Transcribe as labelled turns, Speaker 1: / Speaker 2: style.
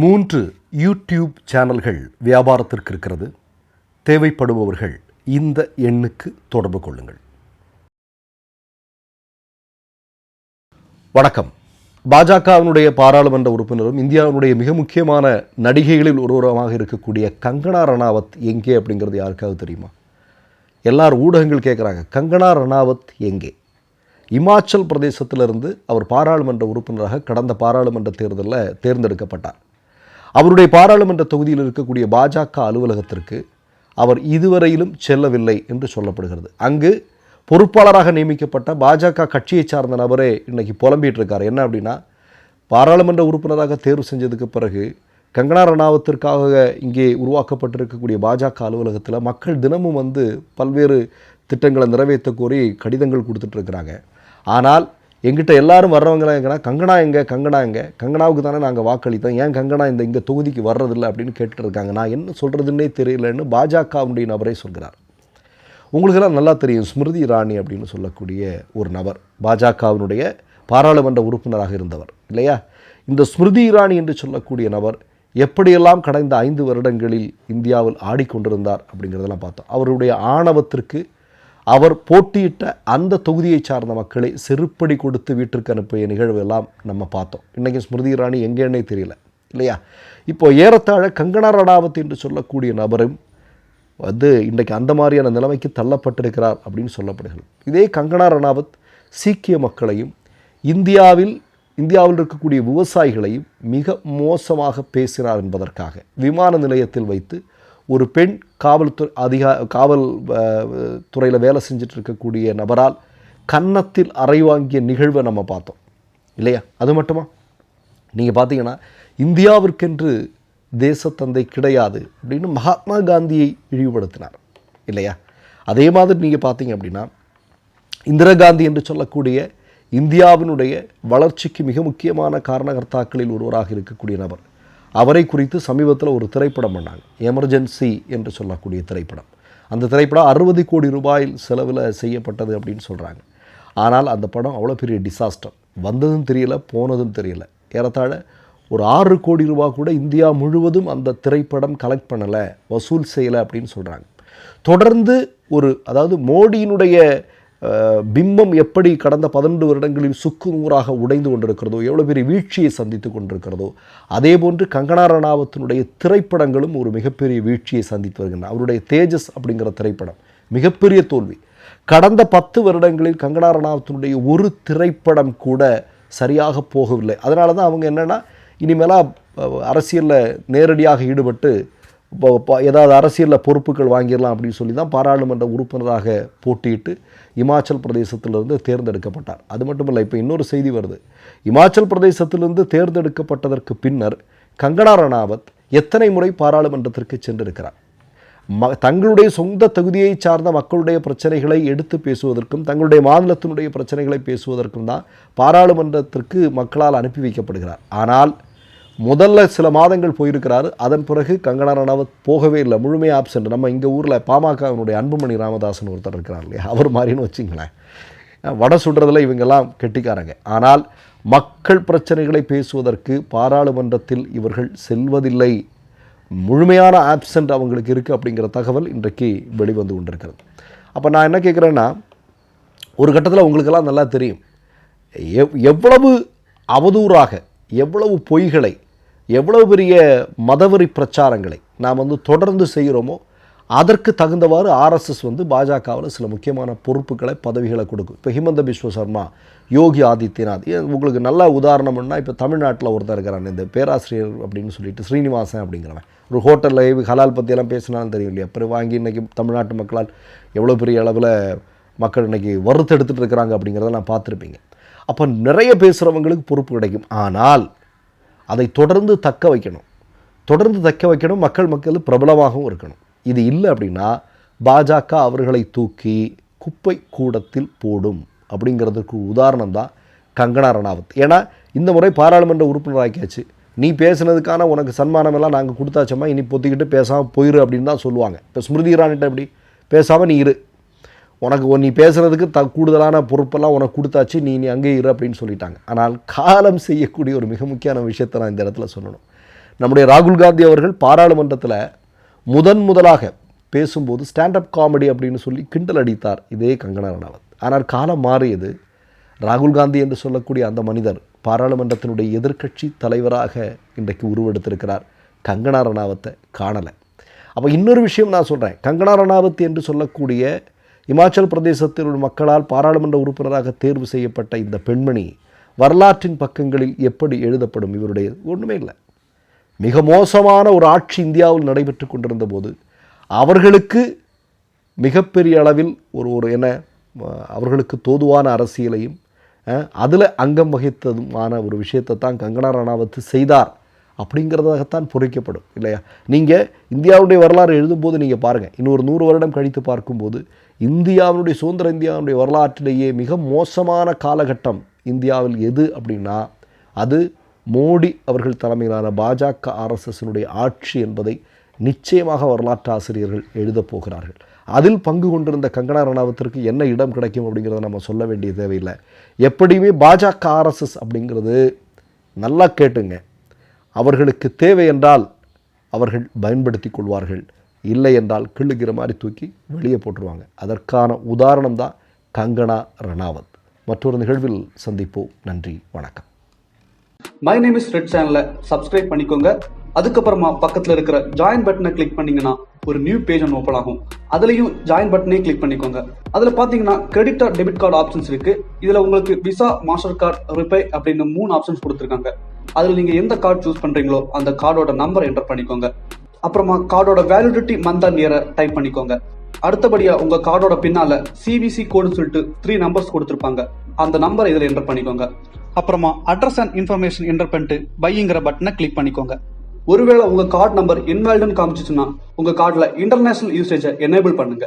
Speaker 1: மூன்று யூடியூப் சேனல்கள் வியாபாரத்திற்கு இருக்கிறது. தேவைப்படுபவர்கள் இந்த எண்ணுக்கு தொடர்பு கொள்ளுங்கள். வணக்கம். பாஜகவினுடைய பாராளுமன்ற உறுப்பினரும் இந்தியாவினுடைய மிக முக்கியமான நடிகைகளில் ஒருவரமாக இருக்கக்கூடிய கங்கனா ரணாவத் எங்கே அப்படிங்கிறது யாருக்காவது தெரியுமா? எல்லார் ஊடகங்கள் கேட்குறாங்க கங்கனா ரணாவத் எங்கே? இமாச்சல் பிரதேசத்திலிருந்து அவர் பாராளுமன்ற உறுப்பினராக கடந்த பாராளுமன்ற தேர்தலில் தேர்ந்தெடுக்கப்பட்டார். அவருடைய பாராளுமன்ற தொகுதியில் இருக்கக்கூடிய பாஜக அலுவலகத்திற்கு அவர் இதுவரையிலும் செல்லவில்லை என்று சொல்லப்படுகிறது. அங்கு பொறுப்பாளராக நியமிக்கப்பட்ட பாஜக கட்சியை சார்ந்த நபரே இன்றைக்கி புலம்பிட்டு இருக்கார். என்ன அப்படின்னா பாராளுமன்ற உறுப்பினராக தேர்வு செஞ்சதுக்கு பிறகு கங்கனா ரணாவத்திற்காக இங்கே உருவாக்கப்பட்டிருக்கக்கூடிய பாஜக அலுவலகத்தில் மக்கள் தினமும் வந்து பல்வேறு திட்டங்களை நிறைவேற்ற கோரி கடிதங்கள் கொடுத்துட்ருக்குறாங்க ஆனால் எங்கிட்ட எல்லாரும் வர்றவங்களாம் எங்கன்னா கங்கனா எங்கே? கங்கனா எங்கே? கங்கனாவுக்கு தானே நாங்கள் வாக்களித்தோம். ஏன் கங்கனா இந்த இங்கே தொகுதிக்கு வர்றதில்லை? அப்படின்னு கேட்டுருக்காங்க நான் என்ன சொல்கிறதுன்னே தெரியலன்னு பாஜகவுடைய நபரே சொல்கிறார். உங்களுக்கெல்லாம் நல்லா தெரியும் ஸ்மிருதி இராணி அப்படின்னு சொல்லக்கூடிய ஒரு நபர் பாஜகவினுடைய பாராளுமன்ற உறுப்பினராக இருந்தவர் இல்லையா? இந்த ஸ்மிருதி இராணி என்று சொல்லக்கூடிய நபர் எப்படியெல்லாம் கடந்த ஐந்து வருடங்களில் இந்தியாவில் ஆடிக்கொண்டிருந்தார் அப்படிங்கிறதெல்லாம் பார்த்தோம். அவருடைய ஆணவத்திற்கு அவர் போட்டியிட்ட அந்த தொகுதியை சார்ந்த மக்களை செருப்படி கொடுத்து வீட்டிற்கு அனுப்பிய நிகழ்வு எல்லாம் நம்ம பார்த்தோம். இன்றைக்கி ஸ்மிருதி இராணி எங்கேன்னே தெரியல இல்லையா? இப்போது ஏறத்தாழ கங்கனா ரணாவத் என்று சொல்லக்கூடிய நபரும் வந்து இன்றைக்கு அந்த மாதிரியான நிலைமைக்கு தள்ளப்பட்டிருக்கிறார் அப்படின்னு சொல்லப்படுகிறது. இதே கங்கனா ரணாவத் சீக்கிய மக்களையும் இந்தியாவில் இந்தியாவில் இருக்கக்கூடிய விவசாயிகளையும் மிக மோசமாக பேசினார் என்பதற்காக விமான நிலையத்தில் வைத்து ஒரு பெண் காவல்துறை அதிகா காவல் துறையில் வேலை செஞ்சுட்டு இருக்கக்கூடிய நபரால் கன்னத்தில் அறை வாங்கிய நிகழ்வை நம்ம பார்த்தோம். இல்லையா? அது மட்டுமா? நீங்கள் பார்த்தீங்கன்னா இந்தியாவிற்கென்று தேசத்தந்தை கிடையாது அப்படின்னு மகாத்மா காந்தியை இழிவுபடுத்தினார். இல்லையா? அதே மாதிரி நீங்கள் பார்த்தீங்க அப்படின்னா இந்திரா காந்தி என்று சொல்லக்கூடிய இந்தியாவினுடைய வளர்ச்சிக்கு மிக முக்கியமான காரணகர்த்தாக்களில் ஒருவராக இருக்கக்கூடிய நபர். அவரை குறித்து சமீபத்தில் ஒரு திரைப்படம் பண்ணாங்க. எமர்ஜென்சி என்று சொல்லக்கூடிய திரைப்படம். அந்த திரைப்படம் அறுபது கோடி ரூபாயில் செலவில் செய்யப்பட்டது அப்படின்னு சொல்கிறாங்க ஆனால் அந்த படம் அவ்வளோ பெரிய டிசாஸ்டர் வந்ததும் தெரியல போனதும் தெரியல. ஏறத்தாழ ஒரு ஆறு கோடி ரூபா கூட இந்தியா முழுவதும் அந்த திரைப்படம் கலெக்ட் பண்ணலை வசூல் செய்யலை அப்படின்னு சொல்கிறாங்க தொடர்ந்து ஒரு அதாவது மோடியினுடைய பிம்பம் எப்படி கடந்த பதினெண்டு வருடங்களில் சுக்கு நூறாக உடைந்து கொண்டிருக்கிறதோ எவ்வளோ பெரிய வீழ்ச்சியை சந்தித்து கொண்டிருக்கிறதோ அதே போன்று கங்கனா ரணாவத்தினுடைய திரைப்படங்களும் ஒரு மிகப்பெரிய வீழ்ச்சியை சந்தித்து வருகின்றன. அவருடைய தேஜஸ் அப்படிங்கிற திரைப்படம் மிகப்பெரிய தோல்வி. கடந்த பத்து வருடங்களில் கங்கனா ரணாவத்தினுடைய ஒரு திரைப்படம் கூட சரியாக போகவில்லை. அதனால தான் அவங்க என்னென்னா இனிமேலாக அரசியலில் நேரடியாக ஈடுபட்டு இப்போ ஏதாவது அரசியலில் பொறுப்புகள் வாங்கிடலாம் அப்படின்னு சொல்லி தான் பாராளுமன்ற உறுப்பினராக போட்டியிட்டு இமாச்சல் பிரதேசத்திலிருந்து தேர்ந்தெடுக்கப்பட்டார். அது மட்டும் இல்லை இப்போ இன்னொரு செய்தி வருது. இமாச்சல் பிரதேசத்திலிருந்து தேர்ந்தெடுக்கப்பட்டதற்கு பின்னர் கங்கனா ரணாவத் எத்தனை முறை பாராளுமன்றத்திற்கு சென்றிருக்கிறார்? ம தங்களுடைய சொந்த தகுதியை சார்ந்த மக்களுடைய பிரச்சனைகளை எடுத்து பேசுவதற்கும் தங்களுடைய மாநிலத்தினுடைய பிரச்சனைகளை பேசுவதற்கும் தான் பாராளுமன்றத்திற்கு மக்களால் அனுப்பி வைக்கப்படுகிறார். ஆனால் முதல்ல சில மாதங்கள் போயிருக்கிறாரு. அதன் பிறகு கங்கனா ரணாவத் போகவே இல்லை. முழுமையாக ஆப்சண்ட் நம்ம இங்கே ஊரில் பாமகவினுடைய அன்புமணி ராமதாசன் ஒருத்தர் இருக்கிறார் இல்லையா? அவர் மாதிரின்னு வச்சிங்களேன். வடை சுடுறதில் இவங்கெல்லாம் கெட்டிக்காரங்க. ஆனால் மக்கள் பிரச்சனைகளை பேசுவதற்கு பாராளுமன்றத்தில் இவர்கள் செல்வதில்லை. முழுமையான ஆப்சண்ட் அவங்களுக்கு இருக்குது அப்படிங்கிற தகவல் இன்றைக்கு வெளிவந்து கொண்டிருக்கிறது. அப்போ நான் என்ன கேட்குறேன்னா ஒரு கட்டத்தில் உங்களுக்கெல்லாம் நல்லா தெரியும். எவ் எவ்வளவு அவதூறாக எவ்வளவு பொய்களை எவ்வளவு பெரிய மதவெறி பிரச்சாரங்களை நாம் வந்து தொடர்ந்து செய்கிறோமோ அதற்கு தகுந்தவாறு ஆர்எஸ்எஸ் வந்து பாஜகவில் சில முக்கியமான பொறுப்புகளை பதவிகளை கொடுக்கும். இப்போ ஹிமந்த பிஸ்வ சர்மா யோகி ஆதித்யநாத் உங்களுக்கு நல்ல உதாரணம்னா இப்போ தமிழ்நாட்டில் ஒருத்தர் இருக்கிறான் இந்த பேராசிரியர் அப்படின்னு சொல்லிட்டு ஸ்ரீனிவாசன் அப்படிங்கிறவன். ஒரு ஹோட்டலில் ஹலால் பற்றியெல்லாம் பேசினாலும் தெரியும் இல்லையா? அப்புறம் வாங்கி இன்றைக்கி தமிழ்நாட்டு மக்களால் எவ்வளோ பெரிய அளவில் மக்கள் இன்றைக்கி வறுத்தெடுத்துட்டு இருக்கிறாங்க அப்படிங்கிறத நான் பார்த்துருப்பீங்க. அப்போ நிறைய பேசுகிறவங்களுக்கு பொறுப்பு கிடைக்கும். ஆனால் அதை தொடர்ந்து தக்க வைக்கணும். தொடர்ந்து தக்க வைக்கணும் மக்கள் மக்கள் பிரபலமாகவும் இருக்கணும். இது இல்லை அப்படின்னா பாஜக அவர்களை தூக்கி குப்பை கூடத்தில் போடும் அப்படிங்கிறதுக்கு உதாரணம் தான் கங்கனா ரணாவத். ஏன்னா இந்த முறை பாராளுமன்ற உறுப்பினராக்கியாச்சு நீ பேசுனதுக்கான உனக்கு சன்மானம் எல்லாம் நாங்கள் கொடுத்தாச்சம்மா இனி பொத்திக்கிட்டு பேசாமல் போயிரு அப்படின்னு தான் சொல்லுவாங்க. இப்போ ஸ்மிருதி இரானிட்ட எப்படி? பேசாமல் நீ இரு. உனக்கு நீ பேசுகிறதுக்கு த கூடுதலான பொறுப்பெல்லாம் உனக்கு கொடுத்தாச்சு நீ நீ அங்கே இரு அப்படின்னு சொல்லிட்டாங்க. ஆனால் காலம் செய்யக்கூடிய ஒரு மிக முக்கியமான விஷயத்தை நான் இந்த இடத்துல சொல்லணும். நம்முடைய ராகுல் காந்தி அவர்கள் பாராளுமன்றத்தில் முதன் முதலாக பேசும்போது ஸ்டாண்டப் காமெடி அப்படின்னு சொல்லி கிண்டல் அடித்தார் இதே கங்கனா ரணாவத் ஆனால் காலம் மாறியது ராகுல் காந்தி என்று சொல்லக்கூடிய அந்த மனிதர் பாராளுமன்றத்தினுடைய எதிர்க்கட்சி தலைவராக இன்றைக்கு உருவெடுத்திருக்கிறார். கங்கனா ரணாவத்தை காணலை. அப்போ இன்னொரு விஷயம் நான் சொல்கிறேன் கங்கனா ரணாவத் என்று சொல்லக்கூடிய இமாச்சல் பிரதேசத்தில் உள்ள மக்களால் பாராளுமன்ற உறுப்பினராக தேர்வு செய்யப்பட்ட இந்த பெண்மணி வரலாற்றின் பக்கங்களில் எப்படி எழுதப்படும் இவருடைய ஒன்றுமே இல்லை. மிக மோசமான ஒரு ஆட்சி இந்தியாவில் நடைபெற்று கொண்டிருந்த போது அவர்களுக்கு மிகப்பெரிய அளவில் ஒரு ஒரு என்ன அவர்களுக்கு தோதுவான அரசியலையும் அதில் அங்கம் வகித்ததுமான ஒரு விஷயத்தை தான் கங்கனா ரணாவத் செய்தார் அப்படிங்கிறதாகத்தான் பொறிக்கப்படும் இல்லையா? நீங்கள் இந்தியாவுடைய வரலாறு எழுதும்போது நீங்கள் பாருங்கள் இன்னொரு நூறு வருடம் கழித்து பார்க்கும்போது இந்தியாவினுடைய சுதந்திர இந்தியாவினுடைய வரலாற்றிலேயே மிக மோசமான காலகட்டம் இந்தியாவில் எது அப்படின்னா அது மோடி அவர்கள் தலைமையிலான பாஜக ஆர்எஸ்எஸ்னுடைய ஆட்சி என்பதை நிச்சயமாக வரலாற்று ஆசிரியர்கள் எழுதப் போகிறார்கள். அதில் பங்கு கொண்டிருந்த கங்கனா ரணாவத்திற்கு என்ன இடம் கிடைக்கும் அப்படிங்கிறத நம்ம சொல்ல வேண்டிய தேவையில்லை. எப்படியுமே பாஜக ஆர்எஸ்எஸ் அப்படிங்கிறது நல்லா கேட்டுங்க. அவர்களுக்கு தேவை என்றால் அவர்கள் பயன்படுத்தி கொள்வார்கள். இல்லை என்றால் கிள்ளுகிற மாதிரி தூக்கி வெளியே போட்டுருவாங்க. அதற்கான உதாரணம் தான் கங்கனா ரணாவத். மற்றொரு நிகழ்வில் சந்திப்போம். நன்றி வணக்கம்.
Speaker 2: மை நேம் இஸ் ரெட் சேனலை சப்ஸ்கிரைப் பண்ணிக்கோங்க. அதுக்கப்புறமா பக்கத்துல இருக்கிற ஜாயின் பட்டனை கிளிக் பண்ணீங்கன்னா ஒரு நியூ பேஜ் ஒன்று ஓப்பன் ஆகும். அதுலேயும் ஜாயின் பட்டனே கிளிக் பண்ணிக்கோங்க. அதுல பார்த்தீங்கன்னா credit or debit card options இருக்கு. இதுல உங்களுக்கு விசா மாஸ்டர் கார்டு ரிப்பே அப்படின்னு மூணு ஆப்ஷன்ஸ் கொடுத்துருக்காங்க. அதுல நீங்க எந்த கார்டு சூஸ் பண்றீங்களோ அந்த கார்டோட நம்பர் என்டர் பண்ணிக்கோங்க. அப்புறமா கார்டோட வேலிடிட்டி மந்த் அண்ட் இயரை டைப் பண்ணிக்கோங்க. அடுத்தபடியா உங்க கார்டோட பின்னால சிவிசி கோடுன்னு சொல்லிட்டு த்ரீ நம்பர்ஸ் கொடுத்துருப்பாங்க. அந்த நம்பரை இதில் என்டர் பண்ணிக்கோங்க. அப்புறமா அட்ரஸ் அண்ட் இன்ஃபர்மேஷன் என்டர் பண்ணிட்டு பைங்கிற பட்டனை கிளிக் பண்ணிக்கோங்க. ஒருவேளை உங்க கார்டு நம்பர் இன்வால்டுன்னு காமிச்சிச்சுன்னா உங்க கார்டில் இன்டர்நேஷனல் யூசேஜை எனேபிள் பண்ணுங்க.